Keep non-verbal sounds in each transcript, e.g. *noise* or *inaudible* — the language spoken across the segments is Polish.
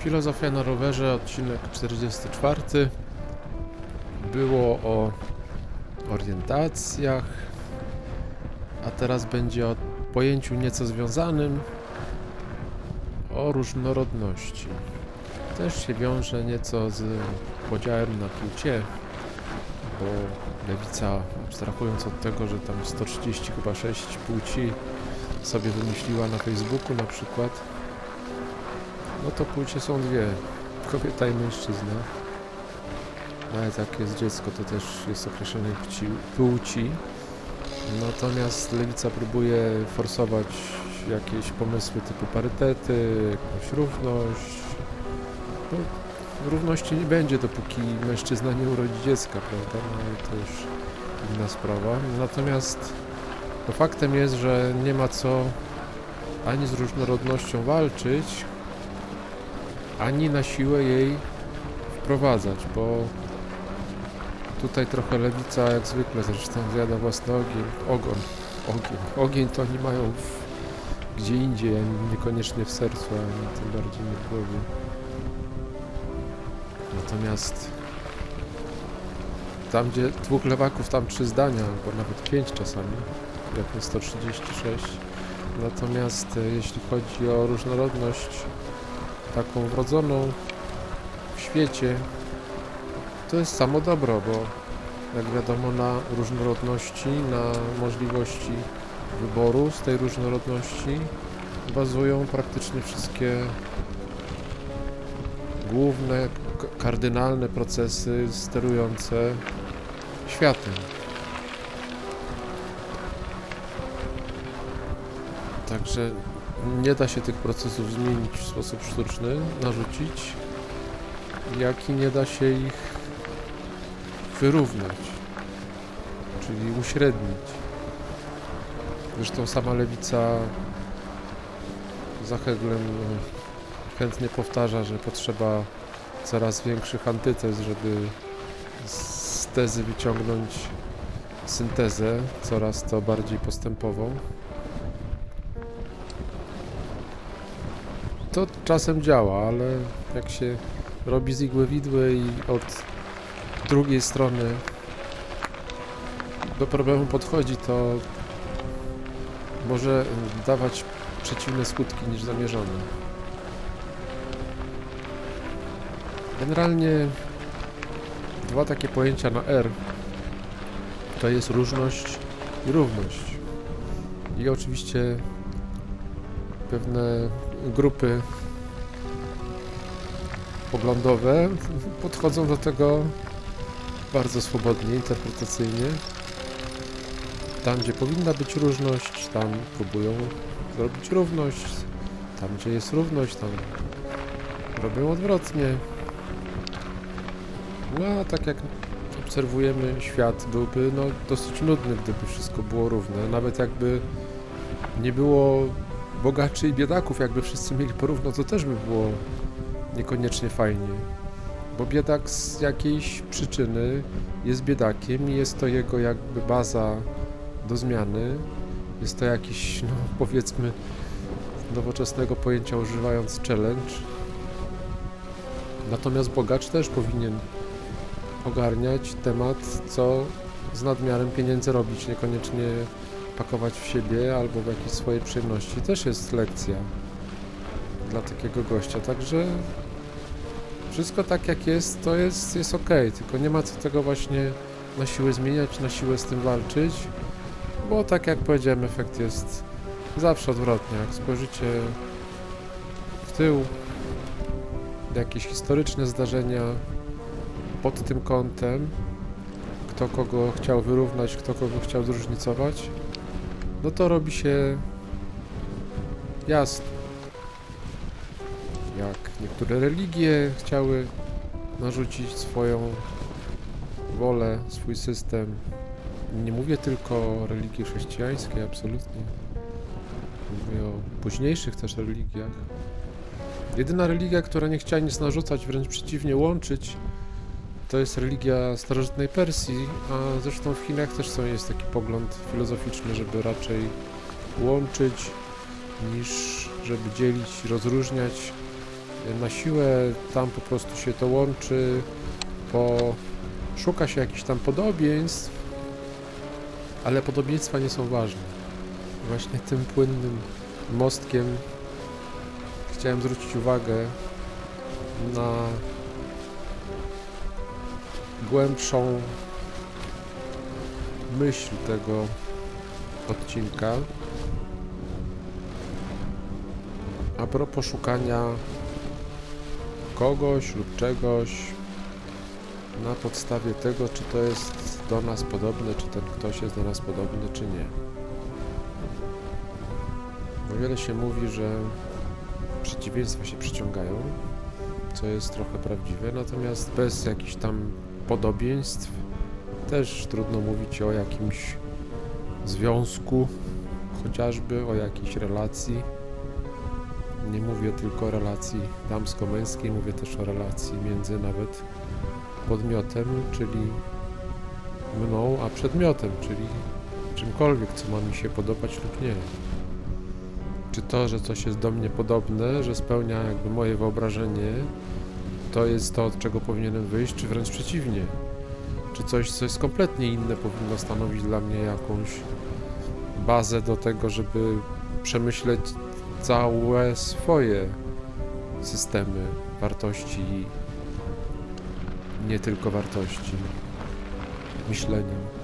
Filozofia na rowerze, odcinek 44. Było o orientacjach, a teraz będzie o pojęciu nieco związanym o różnorodności. Też się wiąże nieco z podziałem na płcie, bo lewica, abstrahując od tego, że tam 130 chyba 6 płci sobie wymyśliła na Facebooku na przykład, no to płcie są dwie. Kobieta i mężczyzna. Nawet jak jest dziecko, to też jest określonej płci. płci. Natomiast lewica próbuje forsować jakieś pomysły typu parytety, jakąś równość. No, równości nie będzie, dopóki mężczyzna nie urodzi dziecka, prawda? No ale to już inna sprawa. Natomiast no, faktem jest, że nie ma co ani z różnorodnością walczyć, ani na siłę jej wprowadzać, bo tutaj trochę lewica, jak zwykle zresztą, zjada własny ogień, ogon, ogień. Ogień to oni mają w, gdzie indziej, niekoniecznie w sercu, ani tym bardziej nie w głowie. Natomiast tam, gdzie dwóch lewaków, tam trzy zdania, albo nawet pięć czasami, jak nie 136. Natomiast e, jeśli chodzi o różnorodność taką wrodzoną w świecie, to jest samo dobro, bo jak wiadomo na różnorodności, na możliwości wyboru z tej różnorodności bazują praktycznie wszystkie główne, kardynalne procesy sterujące światem. Także nie da się tych procesów zmienić w sposób sztuczny, narzucić, jak i nie da się ich wyrównać, czyli uśrednić. Zresztą sama lewica za Heglem e, chętnie powtarza, że potrzeba coraz większych antytez, żeby z tezy wyciągnąć syntezę coraz to bardziej postępową. To czasem działa, ale jak się robi z igły widły i od drugiej strony do problemu podchodzi, to może dawać przeciwne skutki niż zamierzone. Generalnie dwa takie pojęcia na R to jest różność i równość. I oczywiście pewne grupy poglądowe podchodzą do tego bardzo swobodnie, interpretacyjnie. Tam, gdzie powinna być różność, tam próbują zrobić równość. Tam, gdzie jest równość, tam robią odwrotnie. No, a tak jak obserwujemy, świat byłby no, dosyć nudny, gdyby wszystko było równe. Nawet jakby nie było bogaczy i biedaków, jakby wszyscy mieli porówno, to też by było niekoniecznie fajnie. Bo biedak z jakiejś przyczyny jest biedakiem i jest to jego jakby baza do zmiany. Jest to jakiś, no *laughs* powiedzmy, nowoczesnego pojęcia używając challenge. Natomiast bogacz też powinien ogarniać temat, co z nadmiarem pieniędzy robić, niekoniecznie pakować w siebie albo w jakieś swoje przyjemności. Też jest lekcja dla takiego gościa, także wszystko tak jak jest, to jest, jest ok, tylko nie ma co tego właśnie na siłę zmieniać, na siłę z tym walczyć, bo tak jak powiedziałem, efekt jest zawsze odwrotny. Jak spojrzycie w tył, jakieś historyczne zdarzenia pod tym kątem, kto kogo chciał wyrównać, kto kogo chciał zróżnicować, no to robi się jasno. Jak niektóre religie chciały narzucić swoją wolę, swój system. Nie mówię tylko o religii chrześcijańskiej, absolutnie. Mówię o późniejszych też religiach. Jedyna religia, która nie chciała nic narzucać, wręcz przeciwnie, łączyć, to jest religia starożytnej Persji, a zresztą w Chinach też są, jest taki pogląd filozoficzny, żeby raczej łączyć niż żeby dzielić, rozróżniać. na siłę tam po prostu się to łączy, bo szuka się jakichś tam podobieństw, ale podobieństwa nie są ważne. Właśnie tym płynnym mostkiem chciałem zwrócić uwagę na głębszą myśl tego odcinka. A propos szukania kogoś lub czegoś na podstawie tego, czy to jest do nas podobne, czy ten ktoś jest do nas podobny, czy nie. Bo wiele się mówi, że przeciwieństwa się przyciągają, co jest trochę prawdziwe, natomiast bez jakichś tam podobieństw też trudno mówić o jakimś związku, chociażby o jakiejś relacji. Nie mówię tylko o relacji damsko-męskiej, mówię też o relacji między nawet podmiotem, czyli mną, a przedmiotem, czyli czymkolwiek, co ma mi się podobać lub nie. Czy to, że coś jest do mnie podobne, że spełnia jakby moje wyobrażenie, to jest to, od czego powinienem wyjść, czy wręcz przeciwnie? Czy coś, co jest kompletnie inne, powinno stanowić dla mnie jakąś bazę do tego, żeby przemyśleć całe swoje systemy wartości, nie tylko wartości, myślenia.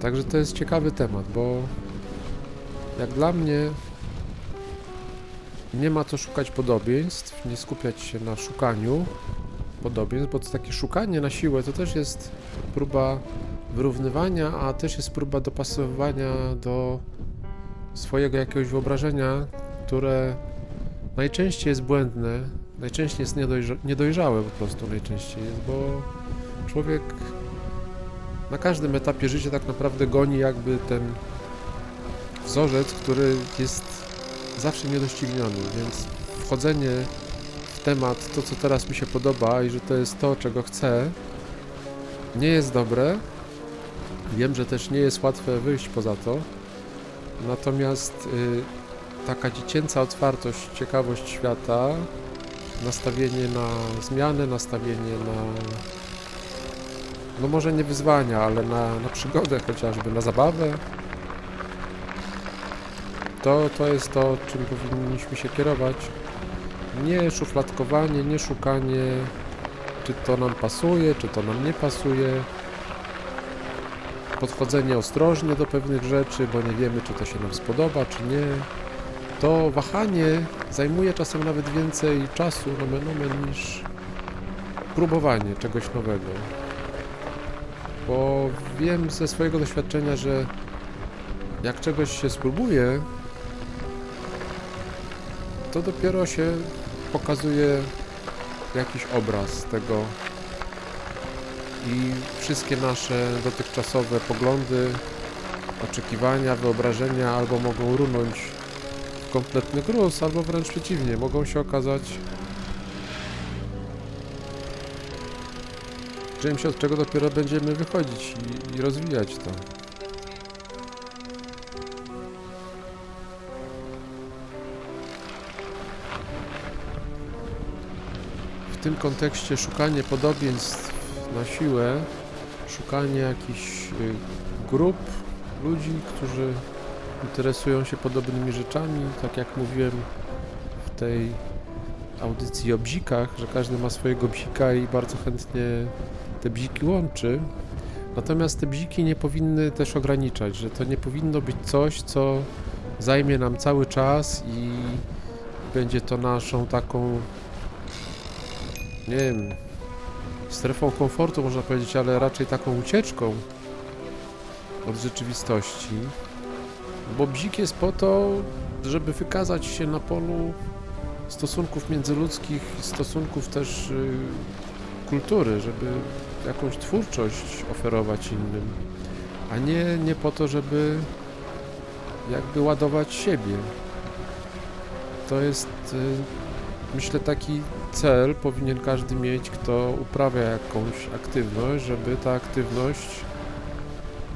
Także to jest ciekawy temat, bo jak dla mnie nie ma co szukać podobieństw, nie skupiać się na szukaniu podobieństw, bo to takie szukanie na siłę to też jest próba wyrównywania, a też jest próba dopasowywania do swojego jakiegoś wyobrażenia, które najczęściej jest błędne, najczęściej jest niedojrza- niedojrzałe po prostu najczęściej jest, bo człowiek na każdym etapie życia tak naprawdę goni jakby ten wzorzec, który jest zawsze niedościgniony, więc wchodzenie w temat, to co teraz mi się podoba i że to jest to, czego chcę, nie jest dobre. Wiem, że też nie jest łatwe wyjść poza to. Natomiast y, taka dziecięca otwartość, ciekawość świata, nastawienie na zmianę, nastawienie na no może nie wyzwania, ale na, na przygodę chociażby, na zabawę, to, to jest to, czym powinniśmy się kierować. Nie szufladkowanie, nie szukanie, czy to nam pasuje, czy to nam nie pasuje. Podchodzenie ostrożnie do pewnych rzeczy, bo nie wiemy, czy to się nam spodoba, czy nie. To wahanie zajmuje czasem nawet więcej czasu, nomen omen, niż próbowanie czegoś nowego. Bo wiem ze swojego doświadczenia, że jak czegoś się spróbuje, to dopiero się pokazuje jakiś obraz tego i wszystkie nasze dotychczasowe poglądy, oczekiwania, wyobrażenia albo mogą runąć w kompletny gruz, albo wręcz przeciwnie, mogą się okazać czymś, od czego dopiero będziemy wychodzić i, i rozwijać to. Tym kontekście szukanie podobieństw na siłę, szukanie jakichś y, grup ludzi, którzy interesują się podobnymi rzeczami, tak jak mówiłem w tej audycji o bzikach, że każdy ma swojego bzika i bardzo chętnie te bziki łączy. Natomiast te bziki nie powinny też ograniczać, że to nie powinno być coś, co zajmie nam cały czas i będzie to naszą taką nie wiem, strefą komfortu można powiedzieć, ale raczej taką ucieczką od rzeczywistości. Bo bzik jest po to, żeby wykazać się na polu stosunków międzyludzkich, stosunków też y, kultury, żeby jakąś twórczość oferować innym, a nie, nie po to, żeby jakby ładować siebie. To jest y, myślę taki cel powinien każdy mieć, kto uprawia jakąś aktywność, żeby ta aktywność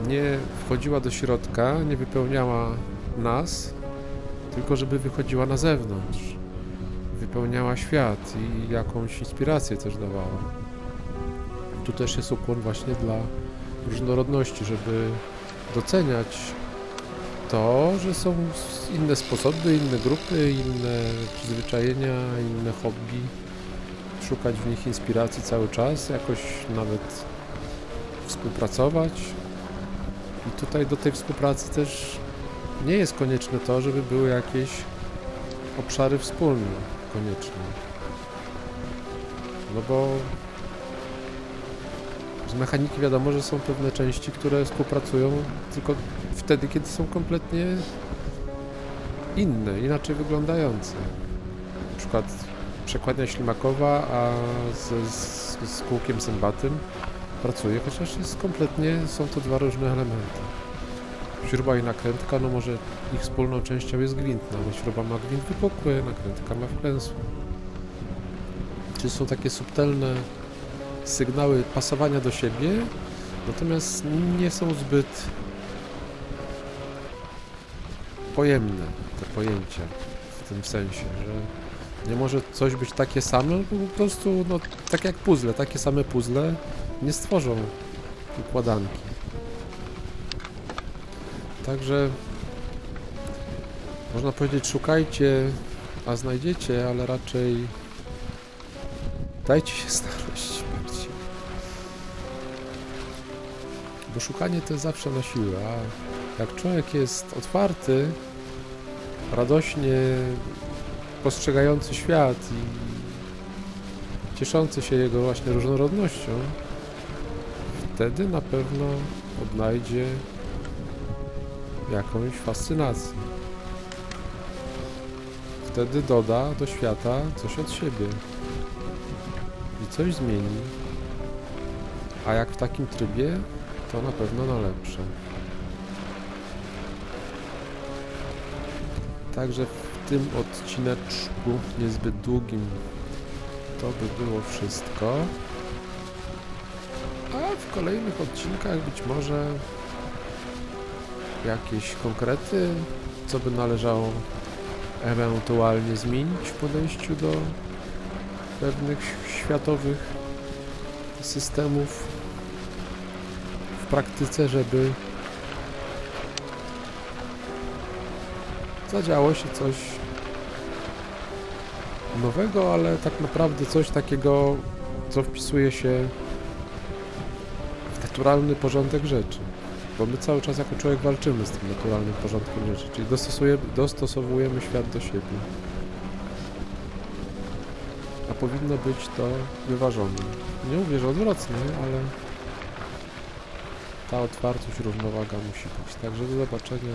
nie wchodziła do środka, nie wypełniała nas, tylko żeby wychodziła na zewnątrz. wypełniała świat i jakąś inspirację też dawała. Tu też jest ukłon właśnie dla różnorodności, żeby doceniać to, że są inne sposoby, inne grupy, inne przyzwyczajenia, inne hobby. Szukać w nich inspiracji cały czas, jakoś nawet współpracować. I tutaj do tej współpracy też nie jest konieczne to, żeby były jakieś obszary wspólne koniecznie. No bo z mechaniki wiadomo, że są pewne części, które współpracują tylko wtedy, kiedy są kompletnie inne, inaczej wyglądające. Na przykład przekładnia ślimakowa, a z, z, z kółkiem zębatym pracuje, chociaż jest kompletnie, są to dwa różne elementy. Śruba i nakrętka, no może ich wspólną częścią jest gwint, no ale śruba ma gwint wypukły, nakrętka ma wklęsły. Czyli są takie subtelne sygnały pasowania do siebie, natomiast nie są zbyt pojemne te pojęcia w tym sensie, że nie może coś być takie same, bo po prostu no, tak jak puzzle, takie same puzzle nie stworzą układanki. Także można powiedzieć szukajcie, a znajdziecie, ale raczej dajcie się znaleźć bardziej. Bo szukanie to jest zawsze na siłę, a jak człowiek jest otwarty, radośnie postrzegający świat i cieszący się jego właśnie różnorodnością, wtedy na pewno odnajdzie jakąś fascynację. Wtedy doda do świata coś od siebie i coś zmieni. A jak w takim trybie, to na pewno na lepsze. Także tym odcineczku niezbyt długim to by było wszystko. A w kolejnych odcinkach być może jakieś konkrety, co by należało ewentualnie zmienić w podejściu do pewnych światowych systemów w praktyce, żeby zadziało się coś nowego, ale tak naprawdę coś takiego, co wpisuje się w naturalny porządek rzeczy. Bo my cały czas jako człowiek walczymy z tym naturalnym porządkiem rzeczy, czyli dostosujemy, dostosowujemy świat do siebie. A powinno być to wyważone. Nie mówię, że odwrotnie, ale ta otwartość, równowaga musi być. Także do zobaczenia,